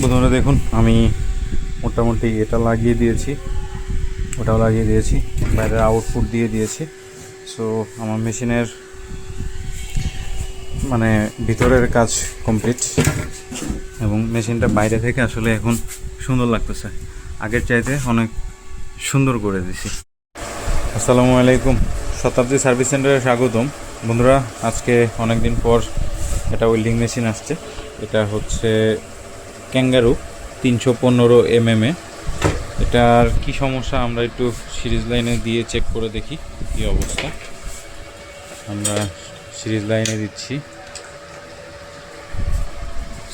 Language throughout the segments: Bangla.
বন্ধুরা দেখুন, আমি মোটামুটি এটা লাগিয়ে দিয়েছি, ওটাও লাগিয়ে দিয়েছি, বাইরের আউটপুট দিয়ে দিয়েছি। সো আমার মেশিনের মানে ভিতরের কাজ কমপ্লিট এবং মেশিনটা বাইরে থেকে আসলে এখন সুন্দর লাগতেছে। আগের চাইতে অনেক সুন্দর করে দিছি আসসালামু আলাইকুম, শতাব্দী সার্ভিস সেন্টারে স্বাগতম। বন্ধুরা, আজকে অনেক দিন পর এটা ওয়েল্ডিং মেশিন আসছে। এটা হচ্ছে ক্যাঙ্গারু, তিনশো পনেরো এমএমএ। এটার কী সমস্যা? আমরা একটু সিরিজ লাইনে দিয়ে চেক করে দেখি কী অবস্থা। আমরা সিরিজ লাইনে দিচ্ছি।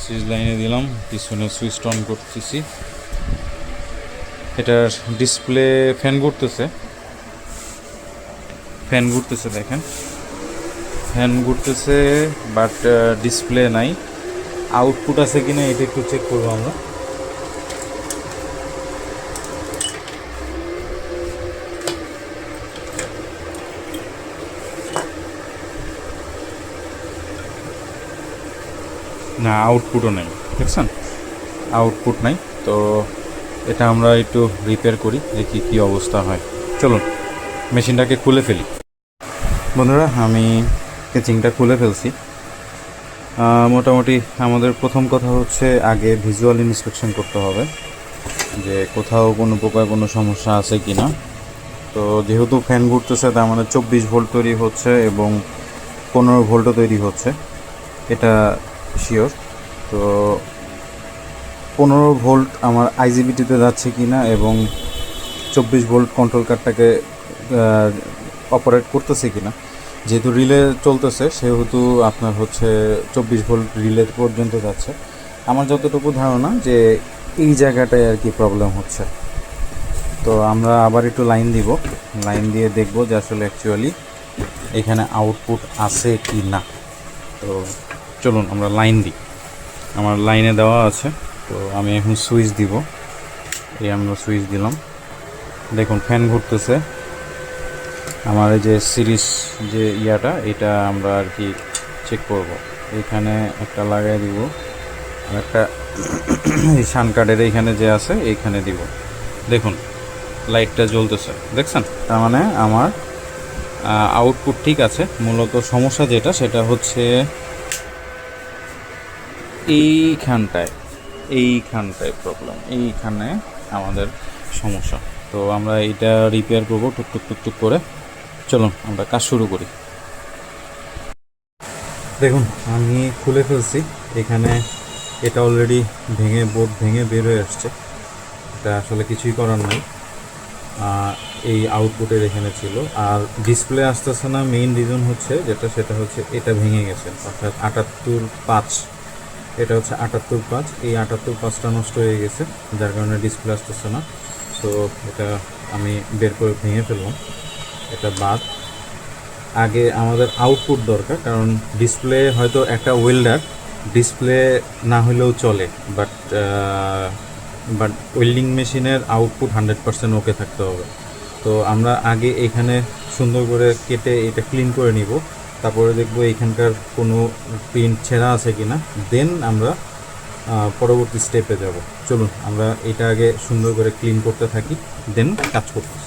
সিরিজ লাইনে দিলাম, পিছনে সুইচ অন করতেছি। এটার ডিসপ্লে ফ্যান ঘুরতেছে। ফ্যান ঘুরতেছে, দেখেন। ফ্যান ঘুরতেছে, বাট ডিসপ্লে নাই। আউটপুট আছে কিনা এটা একটু চেক করব আমরা। না আউটপুটও নেই, দেখছেন? আউটপুট নাই, তো এটা আমরা একটু রিপেয়ার করি, দেখি কি অবস্থা হয়। চলুন মেশিনটাকে খুলে ফেলি। বন্ধুরা, আমি কেচিংটা খুলে ফেলছি। মোটামুটি আমাদের প্রথম কথা হচ্ছে আগে ভিজুয়াল ইন্সপেকশন করতে হবে যে কোথাও কোনো প্রকার কোনো সমস্যা আছে কি না তো যেহেতু ফ্যান ঘুরতেছে, তার মানে চব্বিশ ভোল্ট তৈরি হচ্ছে এবং পনেরো ভোল্টও তৈরি হচ্ছে। এটা শিওর তো পনেরো ভোল্ট আমার আইজিবিটিতে যাচ্ছে কি না এবং চব্বিশ ভোল্ট কন্ট্রোল কার্ডটাকে অপারেট করতেছে কি না যেহেতু রিলে চলতেছে, সেহেতু আপনার হচ্ছে চব্বিশ ভোল্ট রিলে পর্যন্ত যাচ্ছে। আমার যতটুকু ধারণা যে এই জায়গাটায় আর কি প্রবলেম হচ্ছে। তো আমরা আবার একটু লাইন দিব। লাইন দিয়ে দেখব যে আসলে অ্যাকচুয়ালি এখানে আউটপুট আছে কি না। তো চলুন, আমরা লাইন দিই। আমার লাইনে দেওয়া আছে। তো আমি এখন সুইচ দিব। এই আমরা সুইচ দিলাম। দেখুন ফ্যান ঘুরতেছে। আমার যে সিরিজ যে ইয়াটা, এটা আমরা আর কি চেক করব। এখানে একটা লাগাই দিব একটা এই সান কার্ডের এইখানে যে আছে, এইখানে দিব। দেখুন, লাইটটা জ্বলতেছে, দেখছেন? তার মানে আমার আউটপুট ঠিক আছে। মূলত সমস্যা যেটা, সেটা হচ্ছে এইখানটায় এইখানটায় প্রবলেম এইখানে আমাদের সমস্যা। তো আমরা এটা রিপেয়ার করব, টুকটুক টুকটুক করে। চলুন, আমরা কাজ শুরু করি। দেখুন, আমি খুলে ফেলছি। এখানে এটা অলরেডি ভেঙে, বোর্ড ভেঙে বের হয়ে আসছে। এটা আসলে কিছুই করার নেই। এই আউটপুটের এখানে ছিল। আর ডিসপ্লে আসতেছে না মেইন রিজন হচ্ছে যেটা, সেটা হচ্ছে এটা ভেঙে গেছে। অর্থাৎ আটাত্তর পাঁচ, এটা হচ্ছে আটাত্তর পাঁচ। এই আটাত্তর পাঁচটা নষ্ট হয়ে গেছে, যার কারণে ডিসপ্লে আসতেছে না। তো এটা আমি বের করে ভেঙে ফেললাম। এটা বাদ। আগে আমাদের আউটপুট দরকার, কারণ ডিসপ্লে হয়তো একটা ওয়েল্ডার ডিসপ্লে না হলেও চলে বাট বাট ওয়েল্ডিং মেশিনের আউটপুট হান্ড্রেড পার্সেন্ট ওকে থাকতে হবে। তো আমরা আগে এখানে সুন্দর করে কেটে এটা ক্লিন করে নিব, তারপরে দেখব এখানকার কোনো প্রিন্ট ছেঁড়া আছে কি না দেন আমরা পরবর্তী স্টেপে যাব। চলুন, আমরা এটা আগে সুন্দর করে ক্লিন করতে থাকি দেন কাজ করতেছি।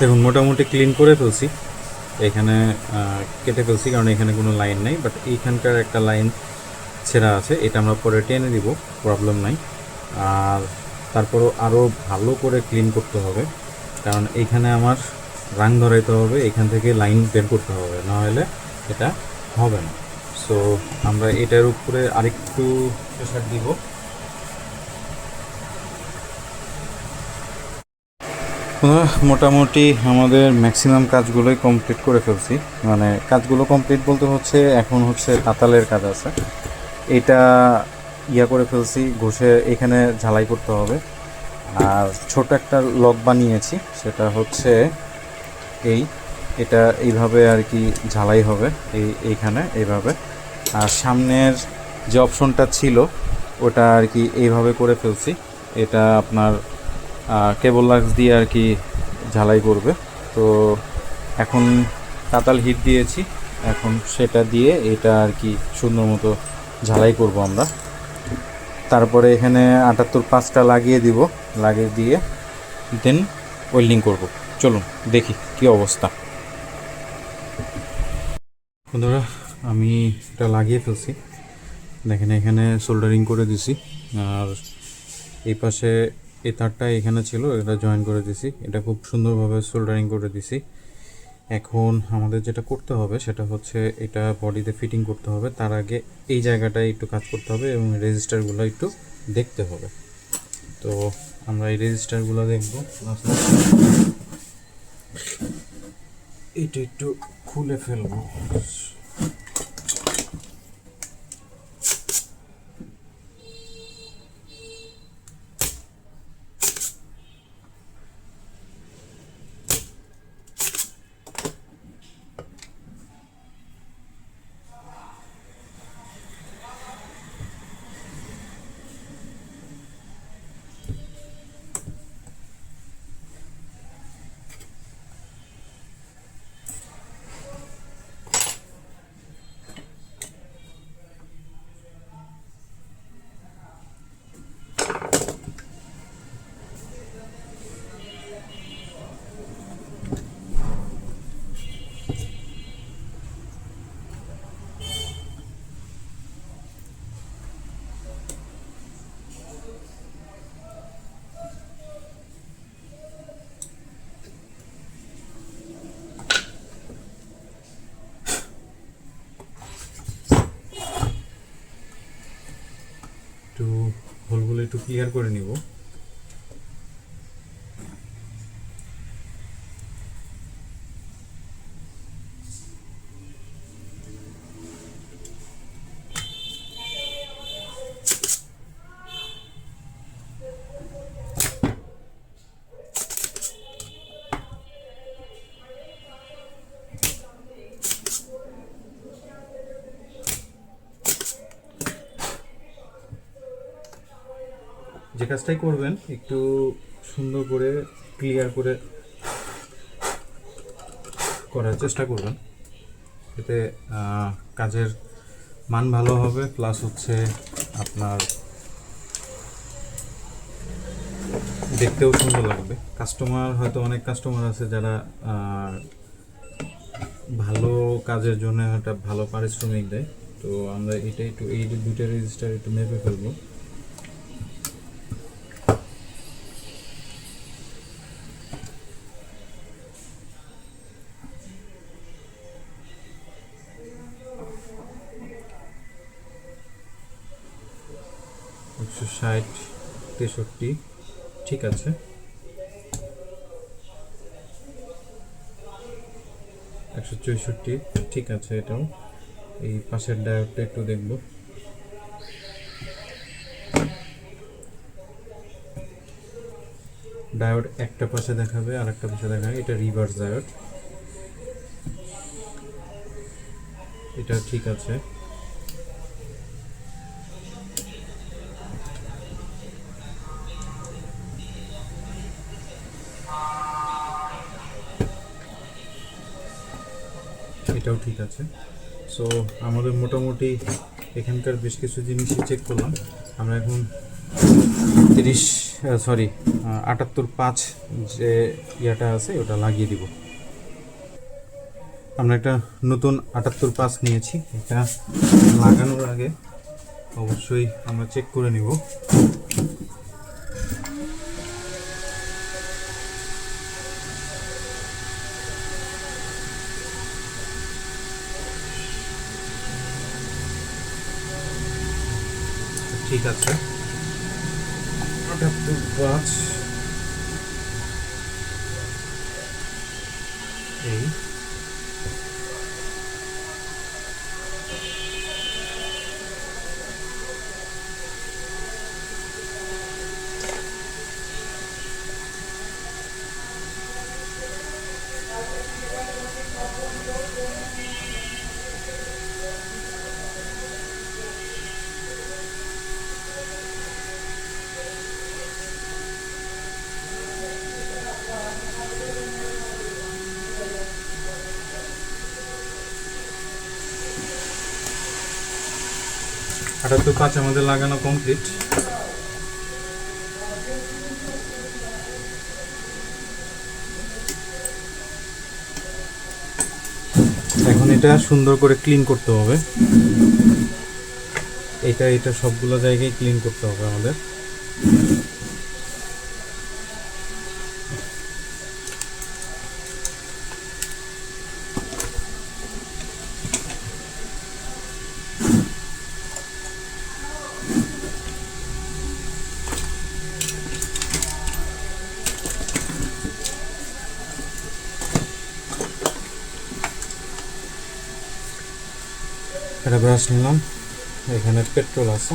দেখুন, মোটামুটি ক্লিন করে ফেলছি। এখানে কেটে ফেলছি, কারণ এখানে কোনো লাইন নেই বাট এইখানকার একটা লাইন ছেঁড়া আছে, এটা আমরা পরে টেনে দিব প্রবলেম নাই। আর তারপরও আরও ভালো করে ক্লিন করতে হবে, কারণ এইখানে আমার রাং ধরাইতে হবে, এখান থেকে লাইন বের করতে হবে নাহলে এটা হবে না। সো আমরা এটার উপরে আরেকটু প্রেশার দিব। মোটামুটি আমাদের ম্যাক্সিমাম কাজগুলোই কমপ্লিট করে ফেলছি। মানে কাজগুলো কমপ্লিট বলতে হচ্ছে এখন হচ্ছে তাতালের কাজ আছে। এটা ইয়া করে ফেলছি, ঘষে এখানে ঝালাই করতে হবে। আর ছোট একটা লক বানিয়েছি, সেটা হচ্ছে এই। এটা এইভাবে আর কি ঝালাই হবে, এই এইখানে এইভাবে। আর সামনের যে অপশনটা ছিল, ওটা আর কি এইভাবে করে ফেলছি। এটা আপনার কেবল লাক্স দিয়ে আর কি ঝালাই করবে। তো এখন কাতাল হিট দিয়েছি। এখন সেটা দিয়ে এটা আর কি সুন্দর মতো ঝালাই করব আমরা। তারপরে এখানে আটাত্তর পাঁচটা লাগিয়ে দিব। লাগিয়ে দিয়ে দেন ওয়েল্ডিং করব। চলুন, দেখি কি অবস্থা। বন্ধুরা, আমি এটা লাগিয়ে ফেলছি। দেখেন, এখানে সোল্ডারিং করে দিছি। আর এই পাশে এই তারটা এখানে ছিল, এটা জয়েন করে দিছি। এটা খুব সুন্দরভাবে সোল্ডারিং করে দিছি। এখন আমাদের যেটা করতে হবে, সেটা হচ্ছে এটা বডিতে ফিটিং করতে হবে। তার আগে এই জায়গাটায় একটু কাজ করতে হবে এবং রেজিস্টারগুলো একটু দেখতে হবে। তো আমরা এই রেজিস্টারগুলো দেখব। এটা একটু খুলে ফেলব। একটু ক্লিয়ার করে নিব। যে কাজটাই করবেন, একটু সুন্দর করে ক্লিয়ার করে করার চেষ্টা করবেন। এতে কাজের মান ভালো হবে প্লাস হচ্ছে আপনার দেখতেও সুন্দর লাগবে। কাস্টমার হয়তো অনেক কাস্টমার আছে যারা ভালো কাজের জন্য একটা ভালো পারিশ্রমিক দেয়। তো আমরা এটা একটু, এই দুইটা রেজিস্টার একটু মেপে ফেলব। ষাট, তেষট্টি, ঠিক আছে? একশো চৌষট্টি, ঠিক আছে এটাও। এই পাশের ডায়োডটা একটু দেখব। ডায়োড একটা পাশে দেখাবে আর একটা পাশে দেখাবে। এটা রিভার্স ডায়োড। এটা ঠিক আছে। ঠিক আছে। সো আমাদের মোটামুটি এখানকার বেশ কিছু জিনিসই চেক করলাম। আমরা এখন তিরিশ সরি আটাত্তর পাঁচ যে ইয়াটা আছে, ওটা লাগিয়ে দিব। আমরা একটা নতুন আটাত্তর পাঁচ নিয়েছি। এটা লাগানোর আগে অবশ্যই আমরা চেক করে নিব। ঠিক আছে। আটাত্তর পাঁচ এই। আটাত্তর পাঁচ আমাদের লাগানো কমপ্লিট এখন এটা সুন্দর করে ক্লিন করতে হবে। এটা এটা সবগুলো জায়গায় ক্লিন করতে হবে আমাদের। নিলাম এখানে পেট্রোল আছে।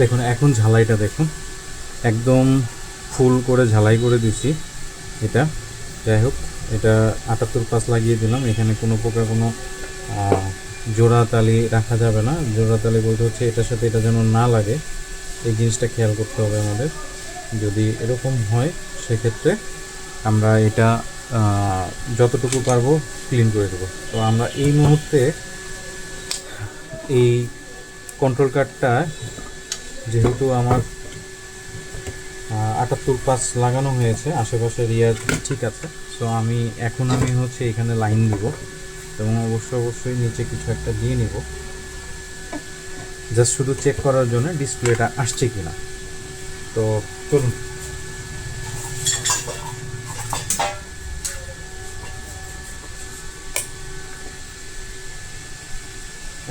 দেখুন, এখন ঝালাইটা দেখুন। একদম ফুল করে ঝালাই করে দিছি এটা। যাই হোক, এটা আটাত্তর পাস লাগিয়ে দিলাম। এখানে কোনো প্রকার কোনো জোড়া তালি রাখা যাবে না। জোড়া তালি বলতে হচ্ছে এটার সাথে এটা যেন না লাগে। এই জিনিসটা খেয়াল করতে হবে আমাদের। যদি এরকম হয়, সেক্ষেত্রে আমরা এটা যতটুকু পারব ক্লিন করে দেবো। তো আমরা এই মুহূর্তে এই কন্ট্রোল কার্ডটা যেহেতু আমার আটাত্তর পাস লাগানো হয়েছে, আশেপাশে রিয়ার ঠিক আছে। সো আমি, এখন আমি হচ্ছে এখানে লাইন দিব এবং অবশ্যই অবশ্যই নিচে কিছু একটা দিয়ে নিব। জাস্ট শুধু চেক করার জন্য ডিসপ্লেটা আসছে কি না তো, চলুন।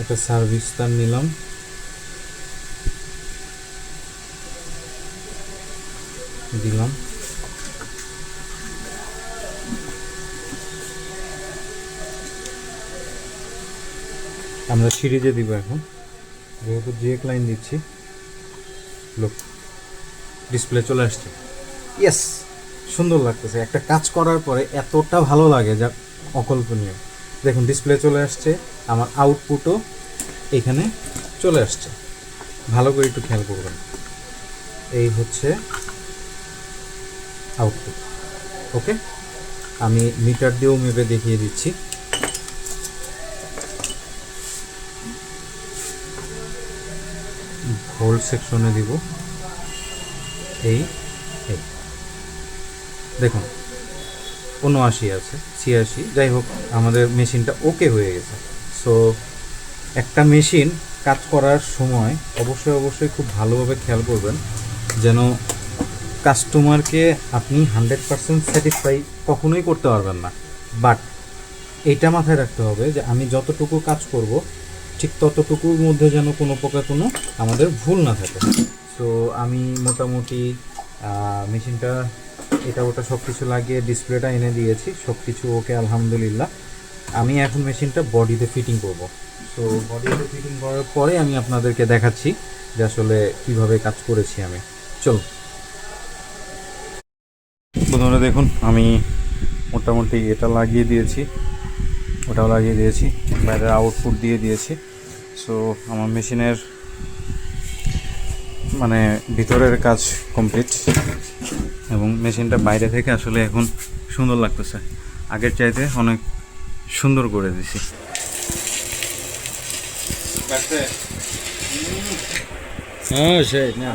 একটা সার্ভিস তার নিলাম। দিলাম। আমরা সিরিজে দিব এখন। যেহেতু জিএক লাইন দিচ্ছি লোক ডিসপ্লে চলে আসছে। ইয়েস সুন্দর লাগতেছে। একটা কাজ করার পরে এতটা ভালো লাগে যা অকল্পনীয়। দেখুন ডিসপ্লে চলে আসছে, আমার আউটপুটও এখানে চলে আসছে। ভালো করে একটু খেয়াল করবেন। এই হচ্ছে আউটপুট ওকে আমি মিটার দিয়েও মেপে দেখিয়ে দিচ্ছি। ভোল্ট সেকশনে দিব। এই এই। দেখুন, উনআশি আছে, ছিয়াশি। যাই হোক, আমাদের মেশিনটা ওকে হয়ে গেছে। সো একটা মেশিন কাজ করার সময় অবশ্যই অবশ্যই খুব ভালোভাবে খেয়াল করবেন যেন কাস্টমারকে আপনি হান্ড্রেড পারসেন্ট স্যাটিসফাই কখনোই করতে পারবেন না। বাট এইটা মাথায় রাখতে হবে যে আমি যতটুকু কাজ করব, ঠিক ততটুকুর মধ্যে যেন কোনো প্রকার কোনো আমাদের ভুল না থাকে। সো আমি মোটামুটি মেশিনটা, এটা ওটা সব কিছু লাগিয়ে ডিসপ্লেটা এনে দিয়েছি সব কিছু ওকে আলহামদুলিল্লাহ। আমি এখন মেশিনটা বডিতে ফিটিং করব। সো বডিতে ফিটিং করার পরে আমি আপনাদেরকে দেখাচ্ছি যে আসলে কীভাবে কাজ করেছি আমি। চল বন্ধুরা দেখুন, আমি মোটামুটি এটা লাগিয়ে দিয়েছি, ওটাও লাগিয়ে দিয়েছি, বাইরের আউটপুট দিয়ে দিয়েছি। সো আমার মেশিনের মানে ভিতরের কাজ কমপ্লিট এবং মেশিনটা বাইরে থেকে আসলে এখন সুন্দর লাগতেছে। আগের চাইতে অনেক সুন্দর করে দিছি হ্যাঁ সেই, না।